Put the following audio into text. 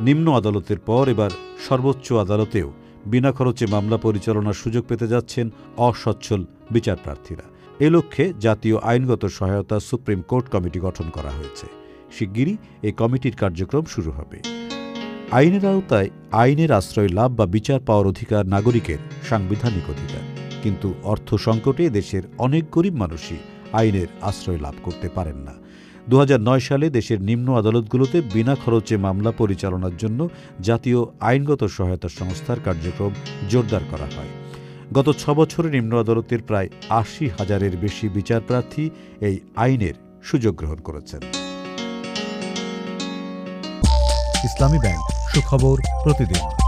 নিম্ন আদালতের পর এবার সর্বোচ্চ আদালতেও বিনা খরচে মামলা পরিচালনার সুযোগ পেতে যাচ্ছেন অসচ্ছল বিচারপ্রার্থীরা। এ লক্ষ্যে জাতীয় আইনগত সহায়তা সুপ্রিম কোর্ট কমিটি গঠন করা হয়েছে। শিগগিরই এই কমিটির কার্যক্রম শুরু হবে। আইনের আওতায় আইনের আশ্রয় লাভ বা বিচার পাওয়ার অধিকার নাগরিকের সাংবিধানিক অধিকার। কিন্তু অর্থ সংকটে দেশের অনেক গরিব মানুষই আইনের আশ্রয় লাভ করতে পারেন না। দু হাজার নয় সালে দেশের নিম্ন আদালতগুলোতে বিনা খরচে মামলা পরিচালনার জন্য জাতীয় আইনগত সহায়তা সংস্থার কার্যক্রম জোরদার করা হয়। গত ছ বছরে নিম্ন আদালতের প্রায় আশি হাজারের বেশি বিচারপ্রার্থী এই আইনের সুযোগ গ্রহণ করেছেন। ইসলামী ব্যাংক, সুখবর প্রতিদিন।